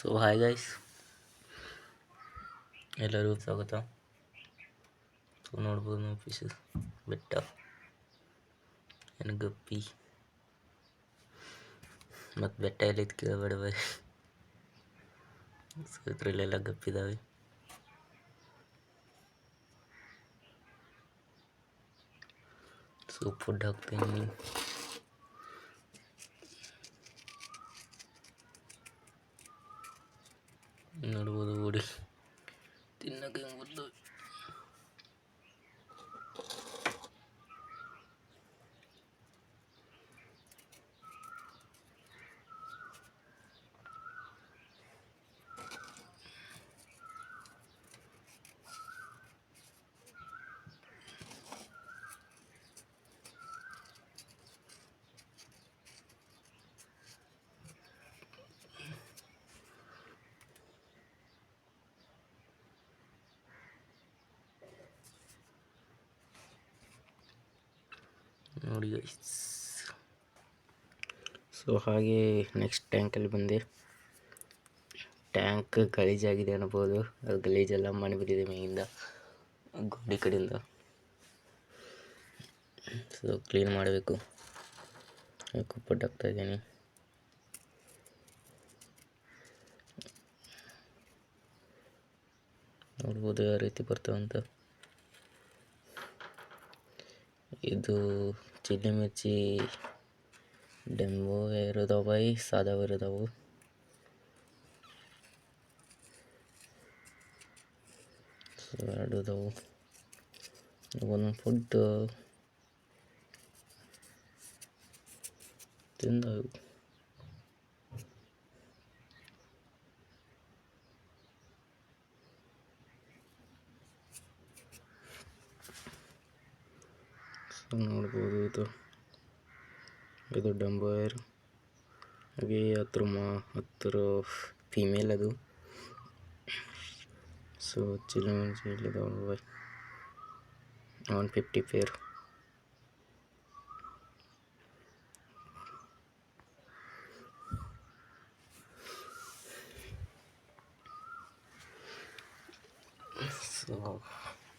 So hi guys ಎಲ್ಲರಿಗೂ ಸ್ವಾಗತ so ನೋಡ್ಬೋದು ನಾವು ಫಿಶಸ್ ಬೆಟ್ಟ ಏನು ಗಪ್ಪಿ ಮತ್ತು ಬೆಟ್ಟ ಎಲ್ಲಿದ್ದು ಕೇಳಬೇಡ ಬೈ ಸೊ ಇದರಲ್ಲೆಲ್ಲ ಗಪ್ಪಿದ್ದಾವೆ ಸೊ ಫುಡ್ ಹಾಕ್ತೀನಿ uri. Tinagay mo ನೋಡಿ ಸೊ ಹಾಗೆ ನೆಕ್ಸ್ಟ್ ಟ್ಯಾಂಕಲ್ಲಿ ಬಂದೆ. ಟ್ಯಾಂಕ್ ಗಲೀಜಾಗಿದೆ ಅನ್ಬೋದು. ಅದು ಗಲೀಜೆಲ್ಲ ಮಣ್ಣು ಬಿದ್ದಿದೆ ಮೇಯಿಂದ ಗೋಡಿ ಕಡೆಯಿಂದ. ಸೊ ಕ್ಲೀನ್ ಮಾಡಬೇಕು. ಕುಪ್ಪಟ್ಟಾಗ್ತಾ ಇದ್ದೀನಿ. ನೋಡ್ಬೋದು ಯಾವ ರೀತಿ ಬರ್ತಾವಂತ ಇದು ಚಿಲ್ಲಿ ಮಿರ್ಚಿ ಡೆಂಬು ಇರೋದವು ಬೈ ಸಾದಾವು ಇರೋದವು ಒಂದು ಒಂದೊಂದು ಫುಡ್ ತಿಂದವು ಸೊ ನೋಡ್ಬೋದು ಇದು ಇದು ಡಂಬರ್. ಹಾಗೆ ಹತ್ರ ಮಾ, ಹತ್ರ ಫಿಮೇಲ್ ಅದು. ಸೊ ಚಿಲ್ಲಿ ಇಲ್ಲಿದಾವೆ ಒನ್ ಫಿಫ್ಟಿ ಪೇರ್ ಸೊ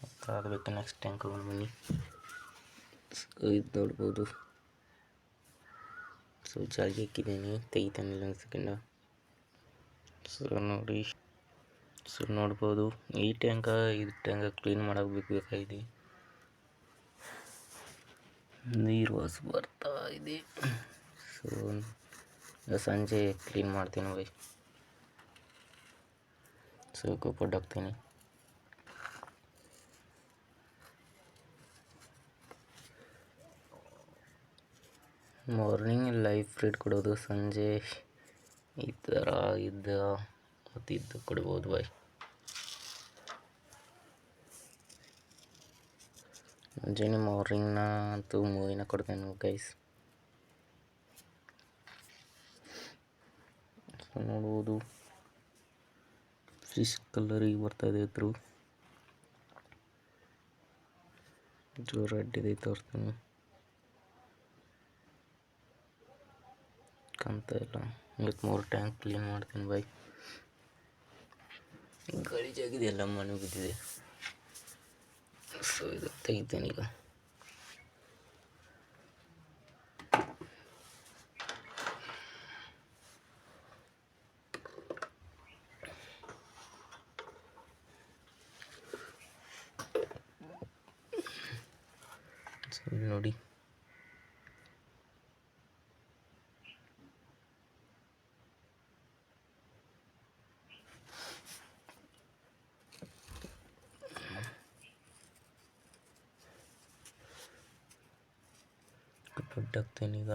ಅದಾಗಬೇಕು ನೆಕ್ಸ್ಟ್ ಟ್ಯಾಂಕ್ ಬನ್ನಿ ಇದು ನೋಡ್ಬೋದು. ಸೊ ಜಾಗಿ ಹಾಕಿದ್ದೀನಿ, ತೆಗಿತಾನೆ ಒಂದು ಸೆಕೆಂಡ ಸೊ ನೋಡಿ. ಸೊ ನೋಡ್ಬೋದು. ಈ ಟ್ಯಾಂಕ ಇದು ಟ್ಯಾಂಕ ಕ್ಲೀನ್ ಮಾಡೋಕೆ ಬೇಕಾಗಿದೆ. ನೀರು ಹೊಸ ಬರ್ತಾ ಇದೆ. ಸೊ ಸಂಜೆ ಕ್ಲೀನ್ ಮಾಡ್ತೀನಿ ಬೈ ಸೊ ಗೊಬ್ಬರ ಹಾಕ್ತೀನಿ ಮಾರ್ನಿಂಗ್ ಲೈಫ್ ಫ್ರೀಡ್ ಕೊಡೋದು ಸಂಜೆ. ಈ ಥರ ಇದ್ದ ಮತ್ತು ಇದ್ದು ಕೊಡ್ಬೋದು ಬಾಯ್ ಮುಂಜಾನೆ ಮಾರ್ನಿಂಗ್ನ ಅಂತೂ ಮೂವಿನ ಕೊಡ್ತೇನೆ ಗೈಸ್ ನೋಡ್ಬೋದು. ಫಿಶ್ ಕಲರಿಗೆ ಬರ್ತಾ ಇದೆ ಇದ್ರು ಜೋರು ಅಡ್ಡಿದೆ ತೋರಿಸ್ತೀನಿ ಕಾಣ್ತಾ ಇಲ್ಲ. ಇವತ್ತು ಮೂರು ಟ್ಯಾಂಕ್ ಕ್ಲೀನ್ ಮಾಡ್ತೀನಿ ಬೈ ಗಲೀಜಾಗಿದೆ, ಎಲ್ಲ ಮನೆ ಬಿದ್ದಿದೆ. ಸೊ ಇದು ತೆಗಿತೇನೆ ಈಗ. ನೋಡಿ. ಫುಡ್ ಹಾಕ್ತೀನಿ ಈಗ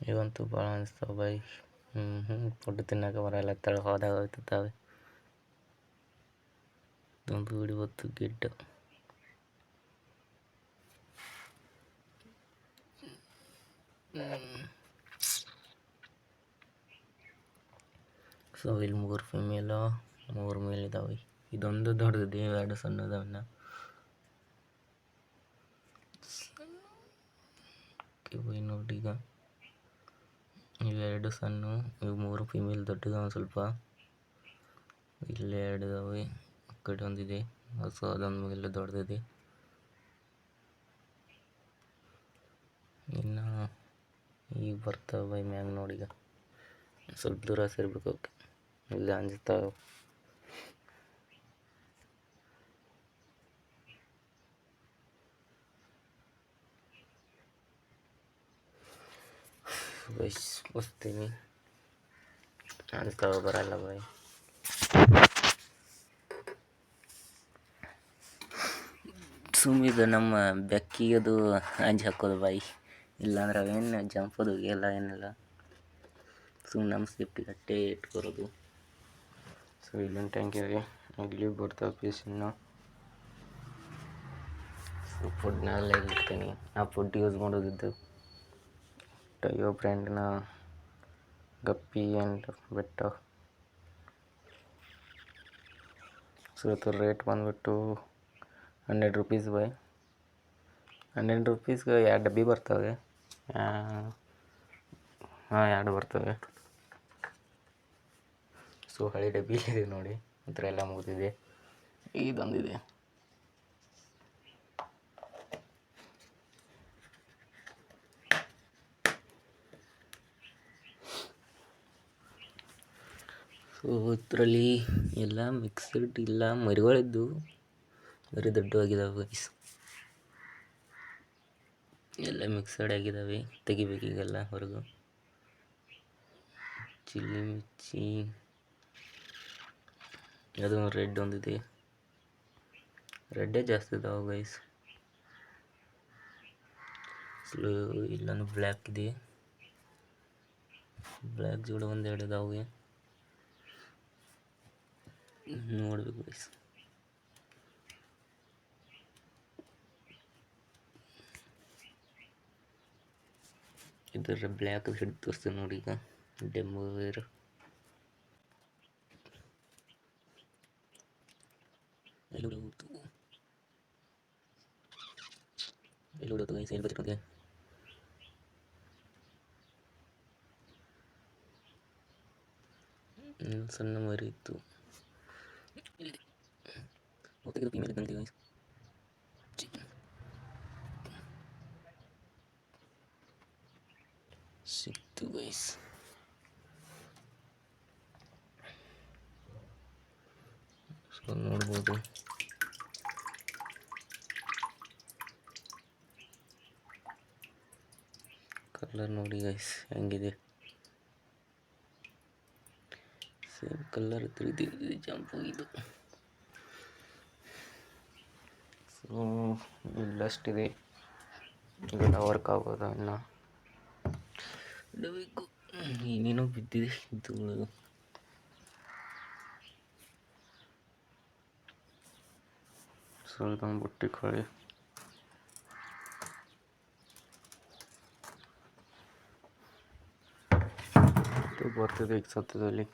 ಇವಂತೂ ಭಾಳ ಅನಿಸ್ತಾವೆ ಬೈ ಹ್ಞೂ ಹ್ಞೂ ಫುಡ್ ತಿನ್ನಕ್ಕೆ ಬರಲ್ಲ ತಳ ಹೋದಾಗ ಹೋಗ್ತಿರ್ತಾವೆ ಒಂದು ಹಿಡಿವತ್ತು ಗಿಡ್ಡ ಸೊ ಇಲ್ಲಿ ಮೂರು ಫಿಮೇಲು ಮೂರು ಮೇಲ್ ಇದಾವೆ ಇದೊಂದು ದೊಡ್ಡದಿದೆ ಎರಡು ಸಣ್ಣದವನ್ನ ಹೋಗಿ ನೋಡಿ ಈಗ ಇವೆರಡು ಸಣ್ಣ ಇವು ಮೂರು ಫಿಮೇಲ್ ದೊಡ್ಡದು ಒಂದು ಸ್ವಲ್ಪ ಇಲ್ಲಿ ಎರಡು ಇದಾವೆ ಆ ಕಡೆ ಒಂದಿದೆ ಸೊ, ಅದೊಂದು ಮೇಲೆ ದೊಡ್ಡದಿದೆ. ಇನ್ನು ಈಗ ಬರ್ತಾವೆ ಮ್ಯಾಗ ನೋಡಿ ಈಗ. ಸ್ವಲ್ಪ ದೂರ ಸೇರ್ಬೇಕು ಓಕೆ. ಇಲ್ಲ ಅಂಜುತ್ತಾವೆ ಬಸ್ ಬಸ್ತೀನಿ ಅಂತ ಬರಲ್ಲ ಬಾಯ್ ಸುಮ್ಮಿದು ನಮ್ಮ ಬೆಕ್ಕಿಗೆ ಅದು ಅಂಜಿ ಹಾಕೋದು ಬಾಯಿ. ಇಲ್ಲಾಂದ್ರೆ ಅವೇನು ಜಂಪದು, ಎಲ್ಲ ಏನಿಲ್ಲ. ಸುಮ್ಮನೆ ನಮ್ಮ ಸೇಫ್ಟಿ ಅಟ್ಟೆ ಇಟ್ಕೊರೋದು ಸೊ ಇಲ್ಲೊಂದು ಇದೆ ಇಲ್ಲಿ ಬರ್ತಾವೆ ಪೀಸ್ ಇನ್ನು. ಸೊ ಫುಡ್ನೆಲ್ಲ ಇರ್ತೀನಿ ಆ ಫುಡ್ ಯೂಸ್ ಮಾಡೋದಿದ್ದು ಟಯೋ ಬ್ರ್ಯಾಂಡ್ನ guppy and betta. So rate ಬಂದುಬಿಟ್ಟು ಹಂಡ್ರೆಡ್ ರುಪೀಸ್ ಬೈ ಹಂಡ್ರೆಡ್ ರುಪೀಸ್ಗೆ ಎರಡು ಡಬ್ಬಿ ಬರ್ತವೆ. ಹಾಂ, ಎರಡು ಬರ್ತವೆ. ಸೊ ಹಳೆ ಡಬ್ಬಿ ಇದೆ ನೋಡಿ. ಒಂಥರ ಎಲ್ಲ ಮುಗಿದಿದೆ. ಇದೊಂದಿದೆ. ಸೊ ಇದರಲ್ಲಿ ಎಲ್ಲ ಮಿಕ್ಸ್ಡ್ ಇಲ್ಲ ಮರಿಗಳಿದ್ದು ಬರೀ ದೊಡ್ಡವಾಗಿದ್ದಾವೆ ಗೈಸ್ ಎಲ್ಲ ಮಿಕ್ಸಡ್ ಆಗಿದ್ದಾವೆ ತೆಗಿಬೇಕು ಈಗೆಲ್ಲ ಹೊರಗು. ಚಿಲ್ಲಿ ಮಿರ್ಚಿ. ಅದು ರೆಡ್ ಒಂದಿದೆ. ರೆಡ್ಡೇ ಜಾಸ್ತಿ ಇದಾವೆ ಗೈಸ್ ಸ್ಲೋ ಇಲ್ಲೊಂದು ಬ್ಲ್ಯಾಕ್ ಇದೆ. ಬ್ಲ್ಯಾಕ್ ಜೋಡ ಒಂದೆರಡು ಇದಾವೆ. ನೋಡ್ಬೇಕು ಗೈಸ್ ಇದರ ಬ್ಲ್ಯಾಕ್ ಹಿಡಿದು ತೋರಿಸ್ತೀನಿ ನೋಡಿ ಈಗ ಡೆಮೋ ವೇರ್ ಎಲ್ಲಿ ಹೋಗ್ತು ಎಲ್ಲಿ ಹೊಡೋದು ಗೈಸ್ ಎಲ್ಲಿ ಬರ್ತಿರೋದೆ ಹ್ಮ್, ಸಣ್ಣ ಮರಿ ಇತ್ತು ಇಲ್ಲಿ ತೆಗೆದು ಫೀಮೇಲ್ ಇದ್ದಂತೆ ಗೈಸ್ ಗೈಸ್ ಸೊ ನೋಡ್ಬೋದು ಕಲರ್ ನೋಡಿ ಗೈಸ್ ಹೆಂಗಿದೆ? ಸೇಮ್ ಕಲರ್ ತಿಳಿದಿದೆ ಜಂಪು ಇದು. ಸೊ ಇಲ್ಲಷ್ಟಿದೆ ಇದೆಲ್ಲ ವರ್ಕ್ ಆಗೋದು? ಇನ್ನು ಇಡಬೇಕು ಏನೇನೋ ಬಿದ್ದಿದೆ ಇದು ಸೊ ಇದೊಂದು ಬುಟ್ಟಿ ಕೋಳಿ ಇದು ಬರ್ತಿದೆ ಈಗ ಸದ್ಯದಲ್ಲಿ